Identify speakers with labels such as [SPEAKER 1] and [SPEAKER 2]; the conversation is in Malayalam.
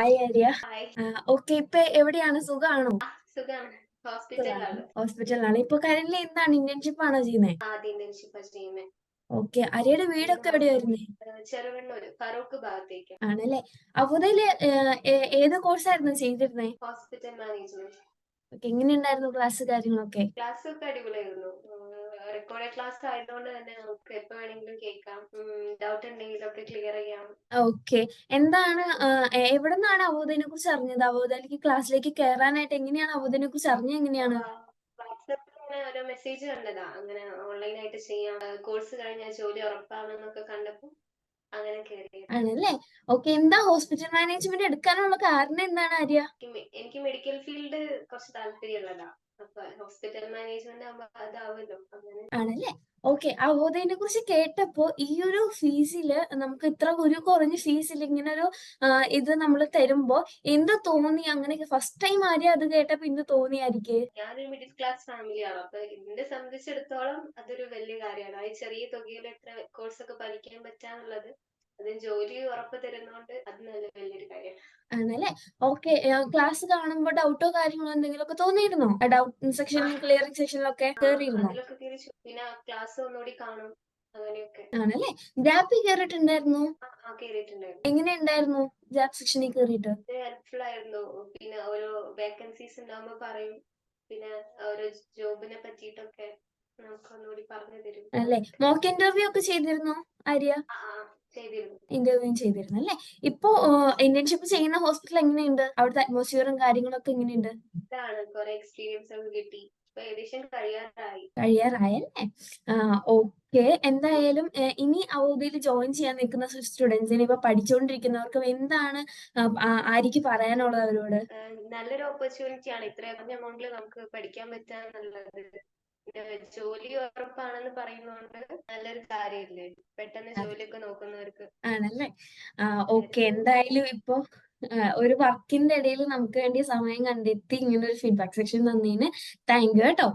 [SPEAKER 1] ഹായ് ആര്യ ഓക്കെ ഇപ്പൊ എവിടെയാണ്? സുഖാണോ?
[SPEAKER 2] സുഖാണ്. ഹോസ്പിറ്റലിലാണ്.
[SPEAKER 1] ഇപ്പൊ കറന്റ് എന്താണ്? ഇന്റേൺഷിപ്പ് ആണോ ചെയ്യുന്നത് ഓക്കെ അരിയുടെ വീടൊക്കെ എവിടെയാ
[SPEAKER 2] ഭാഗത്തേക്ക്.
[SPEAKER 1] ആണല്ലേ? അബുദയിൽ ഏത് കോഴ്സായിരുന്നു ചെയ്തിരുന്നേ?
[SPEAKER 2] Hospital management.
[SPEAKER 1] ഓക്കെ എങ്ങനെയുണ്ടായിരുന്നു ക്ലാസ് കാര്യങ്ങളൊക്കെ?
[SPEAKER 2] ക്ലാസ് ഒക്കെ അടിപൊളിയായിരുന്നു റെക്കോർഡ് ക്ലാസ് ആയതുകൊണ്ട് തന്നെ നമുക്ക് എപ്പോ വേണമെങ്കിലും കേൾക്കാം. ഡൗട്ട് ഉണ്ടെങ്കിലൊക്കെ ക്ലിയർ ചെയ്യാം.
[SPEAKER 1] ഓക്കെ. എന്താണ് എവിടെ നിന്നാണ് അവോധനെ കുറിച്ച് അറിഞ്ഞത്? അവോധയിലേക്ക് ക്ലാസ്സിലേക്ക് കയറാനായിട്ട് എങ്ങനെയാണ് അവോധനെ കുറിച്ച് അറിഞ്ഞത്? എങ്ങനെയാണ്?
[SPEAKER 2] ഓരോ മെസ്സേജ് കണ്ടതാ. അങ്ങനെ ഓൺലൈൻ ആയിട്ട് ചെയ്യാം. കോഴ്സ് കഴിഞ്ഞാൽ ജോലി ഉറപ്പാണെന്നൊക്കെ കണ്ടപ്പോ അങ്ങനെ
[SPEAKER 1] ആണല്ലേ? ഓക്കെ എന്താ ഹോസ്പിറ്റൽ മാനേജ്മെന്റ് എടുക്കാനുള്ള കാരണം എന്താണ് ആര്യ?
[SPEAKER 2] എനിക്ക് മെഡിക്കൽ ഫീൽഡ് കുറച്ച് താല്പര്യമുള്ളതാ. അപ്പൊ ഹോസ്പിറ്റൽ മാനേജ്മെന്റ് ആകുമ്പോ അതാവുമല്ലോ അങ്ങനെ
[SPEAKER 1] ആണല്ലേ? ഓക്കെ അവബോധനെ കുറിച്ച് കേട്ടപ്പോ ഈ ഒരു ഫീസിൽ നമുക്ക് ഇത്ര ഒരു കുറഞ്ഞ ഫീസിൽ ഇങ്ങനെ ഒരു ഇത് നമ്മൾ തരുമ്പോ എന്ത് തോന്നി? അങ്ങനെയൊക്കെ ഫസ്റ്റ് ടൈം ആര്യ അത് കേട്ടപ്പോ എന്ത് തോന്നിയായിരിക്കേ?
[SPEAKER 2] ഞാനൊരു മിഡിൽ ക്ലാസ് ഫാമിലി ആണ്. അപ്പൊ എന്നെ സംബന്ധിച്ചിടത്തോളം അതൊരു വലിയ കാര്യമാണ്. ആ ചെറിയ തുകയിൽ എത്ര കോഴ്സ് ഒക്കെ പഠിക്കാൻ പറ്റാന്നുള്ളത് അത് ജോലി ഉറപ്പ് തരുന്നോണ്ട് അത് നല്ല വലിയൊരു കാര്യമാണ്
[SPEAKER 1] ആണല്ലേ? ഓക്കെ ക്ലാസ് കാണുമ്പോ ഡൗട്ടോ കാര്യങ്ങളോ എന്തെങ്കിലും ഒക്കെ തോന്നിയിരുന്നോ ഡൗട്ട് സെക്ഷൻ ക്ലിയറിംഗ് സെക്ഷനിലൊക്കെ കയറിയിരുന്നോ
[SPEAKER 2] അതിലൊക്കെ പിന്നെ ക്ലാസ് ഒന്നുകൂടി കാണും അങ്ങനെയൊക്കെ.
[SPEAKER 1] ആണല്ലേ? ജാപ്പി കയറിയിട്ടുണ്ടായിരുന്നു എങ്ങനെ ഉണ്ടായിരുന്നു ഗ്യാപ്പ് സെക്ഷനിൽ കയറിയിട്ട്
[SPEAKER 2] ഹെൽപ്ഫുൾ ആയിരുന്നു. പിന്നെ ഓരോ വേക്കൻസീസ് ഉണ്ടാവുമ്പോ പറയും. പിന്നെ ഓരോ ജോബിനെ പറ്റിട്ടൊക്കെ നമുക്ക് ഒന്നുകൂടി പറഞ്ഞു തരും.
[SPEAKER 1] അല്ലേ മോക്ക് ഇന്റർവ്യൂ ഒക്കെ ചെയ്തിരുന്നോ ആര്യ? ഇന്റർവ്യൂ ചെയ്തിരുന്നു. അല്ലേ ഇപ്പോ ഇന്റേൺഷിപ്പ് ചെയ്യുന്ന ഹോസ്പിറ്റൽ എങ്ങനെയുണ്ട്? അവിടുത്തെ അറ്റ്മോസ്ഫിയറും കാര്യങ്ങളൊക്കെ എങ്ങനെയുണ്ട്?
[SPEAKER 2] എക്സ്പീരിയൻസ് ഒക്കെ കിട്ടി.
[SPEAKER 1] കഴിയാറായല്ലേ? ഓക്കെ എന്തായാലും ഇനി അവധിയിൽ ജോയിൻ ചെയ്യാൻ നിൽക്കുന്ന സ്റ്റുഡൻസിന് ഇപ്പൊ പഠിച്ചുകൊണ്ടിരിക്കുന്നവർക്ക് എന്താണ് ആരിക്ക് പറയാനുള്ളത് അവരോട്?
[SPEAKER 2] നല്ലൊരു ഓപ്പർച്യൂണിറ്റി ആണ്. ഇത്ര കുറഞ്ഞ എമൗണ്ടിൽ നമുക്ക് പഠിക്കാൻ പറ്റുക എന്നുള്ളത് ജോലി ഉറപ്പാണെന്ന് പറയുന്നോണ്ട് നല്ലൊരു കാര്യമില്ലേ പെട്ടെന്ന് ജോലിയൊക്കെ നോക്കുന്നവർക്ക്.
[SPEAKER 1] ആണല്ലേ? ഓക്കെ. എന്തായാലും ഇപ്പൊ ഒരു വർക്കിന്റെ ഇടയിൽ നമുക്ക് വേണ്ടി സമയം കണ്ടെത്തി ഇങ്ങനെ ഒരു ഫീഡ്ബാക്ക് സെക്ഷൻ തന്നതിന് താങ്ക് യു കേട്ടോ.